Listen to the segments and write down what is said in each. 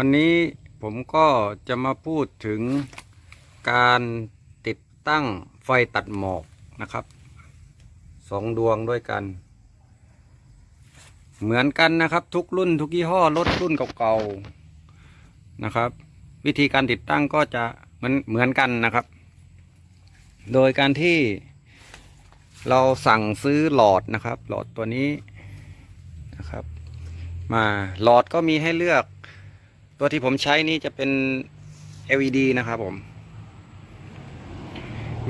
วันนี้ผมก็จะมาพูดถึงการติดตั้งไฟตัดหมอกนะครับสองดวงด้วยกัน เหมือนกันนะครับทุกรุ่นทุกยี่ห้อรถรุ่นเก่าๆนะครับ วิธีการติดตั้งก็จะเหมือนเหมือนกันนะครับ โดยการที่เราสั่งซื้อหลอดนะครับ หลอดตัวนี้นะครับ มาหลอดก็มีให้เลือก ตัวที่ผมใช้นี่จะเป็น LED นะครับผม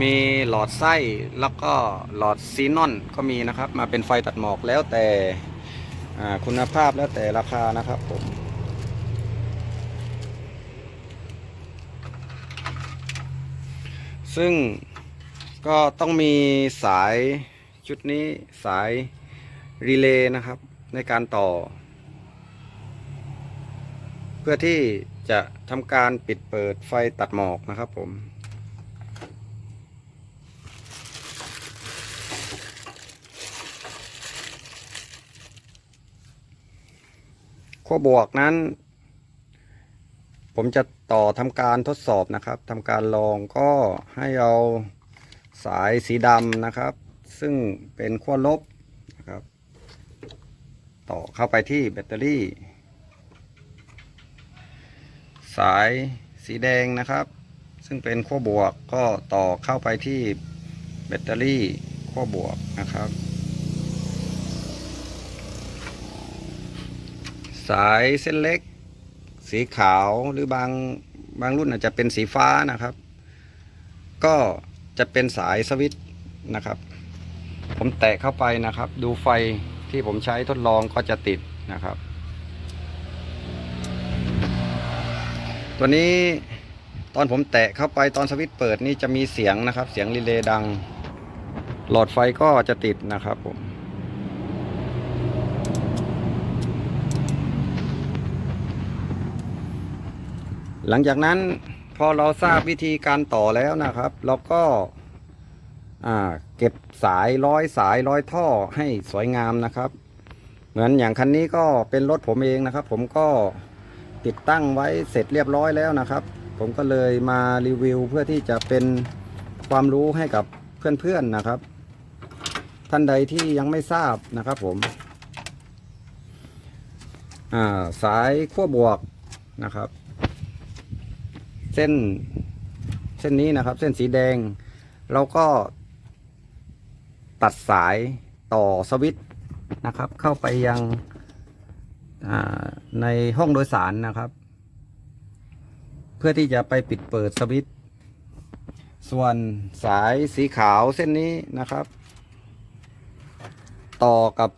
มีหลอดไส้แล้วก็หลอดซีนอนก็มีนะครับ มาเป็นไฟตัดหมอกแล้วแต่คุณภาพแล้วแต่ราคานะครับผมซึ่งก็ต้องมีสายชุดนี้สายรีเลย์นะครับ ในการต่อ พื่อที่จะทำการปิดเปิดไฟตัดหมอกนะครับผม ขั้วบวกนั้น ผมจะต่อทำการทดสอบนะครับทำการลองก็ให้เอาสายสีดำนะครับ ซึ่งเป็นขั้วลบนะครับ ต่อเข้าไปที่แบตเตอรี่ สายสีแดงนะครับ ซึ่งเป็นขั้วบวกก็ต่อเข้าไปที่แบตเตอรี่ขั้วบวกนะครับ สายเส้นเล็ก สีขาวหรือบางบางรุ่นอาจจะเป็นสีฟ้านะครับ ก็จะเป็นสายสวิตช์นะครับ ผมแตะเข้าไปนะครับ ดูไฟที่ผมใช้ทดลองก็จะติดนะครับ ตัวนี้ตอนผมแตะเข้าไปตอนสวิตช์เปิดนี่จะมีเสียงนะครับ เสียงรีเลย์ดัง หลอดไฟก็จะติดนะครับผมหลังจากนั้นพอเราทราบวิธีการต่อแล้วนะครับ เราก็เก็บสายร้อยสายร้อยท่อให้สวยงามนะครับ เหมือนอย่างคันนี้ก็เป็นรถผมเองนะครับ ผมก็ ติดตั้งไว้เสร็จเรียบร้อยแล้วนะครับ ผมก็เลยมารีวิวเพื่อที่จะเป็นความรู้ให้กับเพื่อนๆนะครับ ท่านใดที่ยังไม่ทราบนะครับผมาสายขั้วบวกนะครับ เส้นเส้นนี้นะครับ เส้นสีแดง เราก็ตัดสายต่อสวิตช์นะครับ เข้าไปยัง ในห้องโดยสารนะครับ เพื่อที่จะไปปิดเปิดสวิตช์ส่วนสายสีขาวเส้นนี้นะครับ ต่อกับ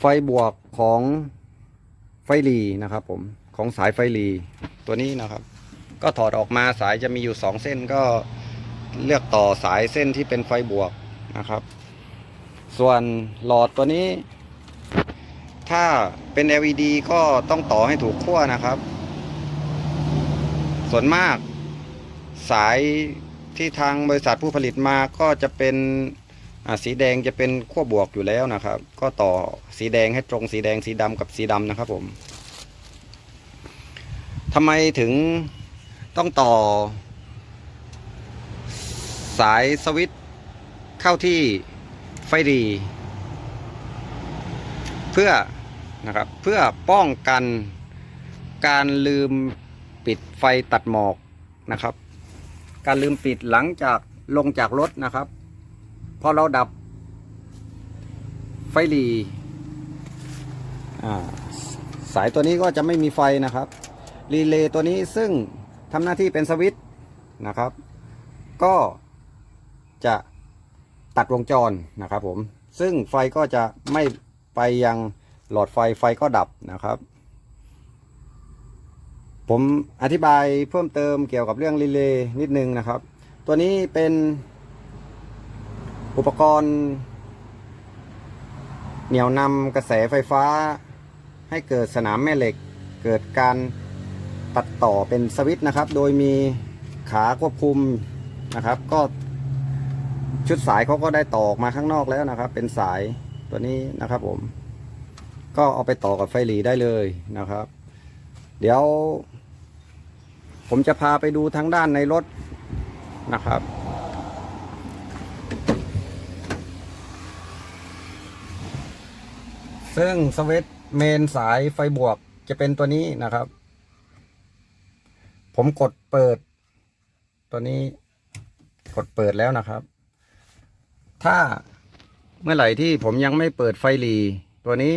ไฟบวกของไฟหลีนะครับผมของสายไฟหลีตัวนี้นะครับ ก็ถอดออกมาสายจะมีอยู่สองเส้นก็เลือกต่อสายเส้นที่เป็นไฟบวกนะครับ ส่วนหลอดตัวนี้ ถ้าเป็น LED ก็ต้องต่อให้ถูกขั้วนะครับ ส่วนมากสายที่ทางบริษัทผู้ผลิตมาก็จะเป็นสีแดงจะเป็นขั้วบวกอยู่แล้วนะครับ ก็ต่อสีแดงให้ตรงสีแดงสีดำกับสีดำนะครับผมทำไมถึงต้องต่อ สายสวิตช์เข้าที่ไฟดี เพื่อ นะครับ เพื่อป้องกันการลืมปิดไฟตัดหมอกนะครับ การลืมปิดหลังจากลงจากรถนะครับพอเราดับไฟหลี่สายตัวนี้ก็จะไม่มีไฟนะครับรีเลย์ตัวนี้ซึ่งทำหน้าที่เป็นสวิตช์นะครับ ก็จะตัดวงจรนะครับผม ซึ่งไฟก็จะไม่ไปยัง หลอดไฟไฟก็ดับนะครับ ผมอธิบายเพิ่มเติมเกี่ยวกับเรื่องรีเลย์นิดนึงนะครับ ตัวนี้เป็นอุปกรณ์ เหนี่ยวนำกระแสไฟฟ้า ให้เกิดสนามแม่เหล็ก เกิดการตัดต่อเป็นสวิตช์นะครับ โดยมีขาควบคุมนะครับ ก็ชุดสายเขาก็ได้ต่อออกมาข้างนอกแล้วนะครับ เป็นสายตัวนี้นะครับผม ก็เอาไปต่อกับไฟหลีได้เลยนะครับ เดี๋ยว ผมจะพาไปดูทางด้านในรถนะครับ ซึ่งสวิตช์เมนสายไฟบวกจะเป็นตัวนี้นะครับ ผมกดเปิด ตัวนี้กดเปิดแล้วนะครับ ถ้าเมื่อไหร่ที่ผมยังไม่เปิดไฟหลีตัวนี้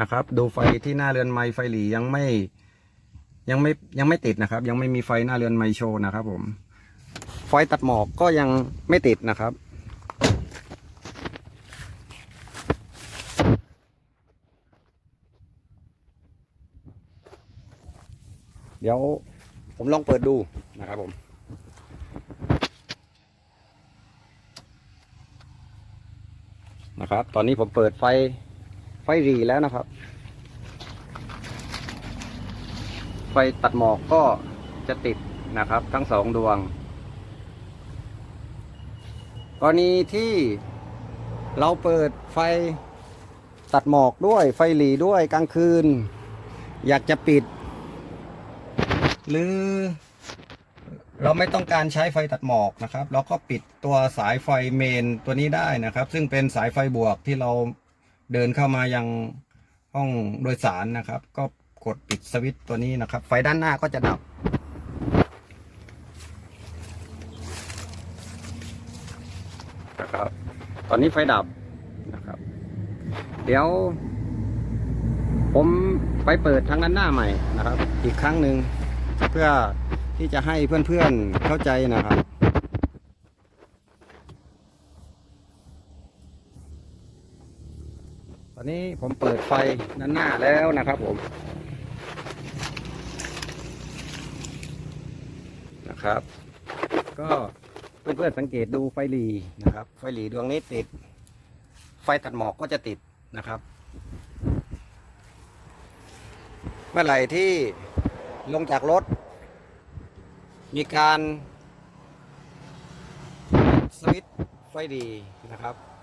นะครับ ดูไฟที่หน้าเรือนไม้ไฟหลียังไม่ยังไม่ยังไม่ติดนะครับ ยังไม่มีไฟหน้าเรือนไม้โชว์นะครับ ผม ไฟตัดหมอกก็ยังไม่ติดนะครับเดี๋ยวผมลองเปิดดูนะครับผม นะครับ ตอนนี้ผมเปิดไฟ ไฟหรีแล้วนะครับ ไฟตัดหมอกก็จะติดนะครับ ทั้งสองดวง กรณีที่เราเปิดไฟตัดหมอกด้วยไฟหลีด้วยกลางคืน อยากจะปิด หรือ เราไม่ต้องการใช้ไฟตัดหมอกนะครับ เราก็ปิดตัวสายไฟเมนตัวนี้ได้นะครับ ซึ่งเป็นสายไฟบวกที่เรา เดินเข้ามายังห้องโดยสารนะครับ ก็กดปิดสวิตตัวนี้นะครับ ไฟด้านหน้าก็จะดับ นะครับ ตอนนี้ไฟดับนะครับ เดี๋ยว ผมไปเปิดทางด้านหน้าใหม่นะครับ อีกครั้งหนึ่งเพื่อที่จะให้เพื่อนๆเข้าใจนะครับ ต อนนี้ผมเปิดไฟด้านหน้าแล้วนะครับผมนะครับ ก็เพื่อนๆสังเกตดูไฟหลีนะครับ ไฟหลีดวงนี้ติด ไฟตัดหมอกก็จะติดนะครับ เมื่อไหร่ที่ลงจากรถ มีการสวิตไฟดีนะครับ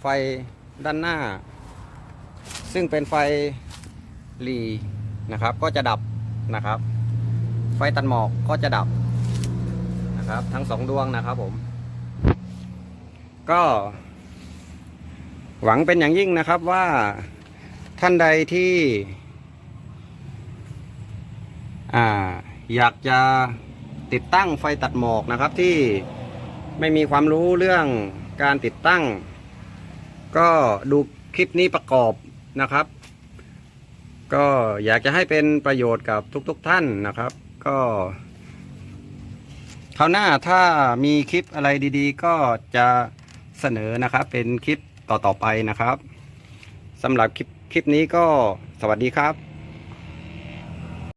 ไฟด้านหน้า ซึ่งเป็นไฟหลีนะครับ ก็จะดับนะครับ ไฟตัดหมอกก็จะดับนะครับ ทั้งสองดวงนะครับผม ก็หวังเป็นอย่างยิ่งนะครับว่าท่านใดที่อ่าอยากจะติดตั้งไฟตัดหมอกนะครับที่ไม่มีความรู้เรื่องการติดตั้ง ก็ดูคลิปนี้ประกอบนะครับ ก็อยากจะให้เป็นประโยชน์กับทุกๆทท่านนะครับ ก็คราวหน้าถ้ามีคลิปอะไรดีๆ ก็จะเสนอนะครับ เป็นคลิปต่อๆไปนะครับสำหรับคลิปคลิปนี้ก็สวัสดีครับ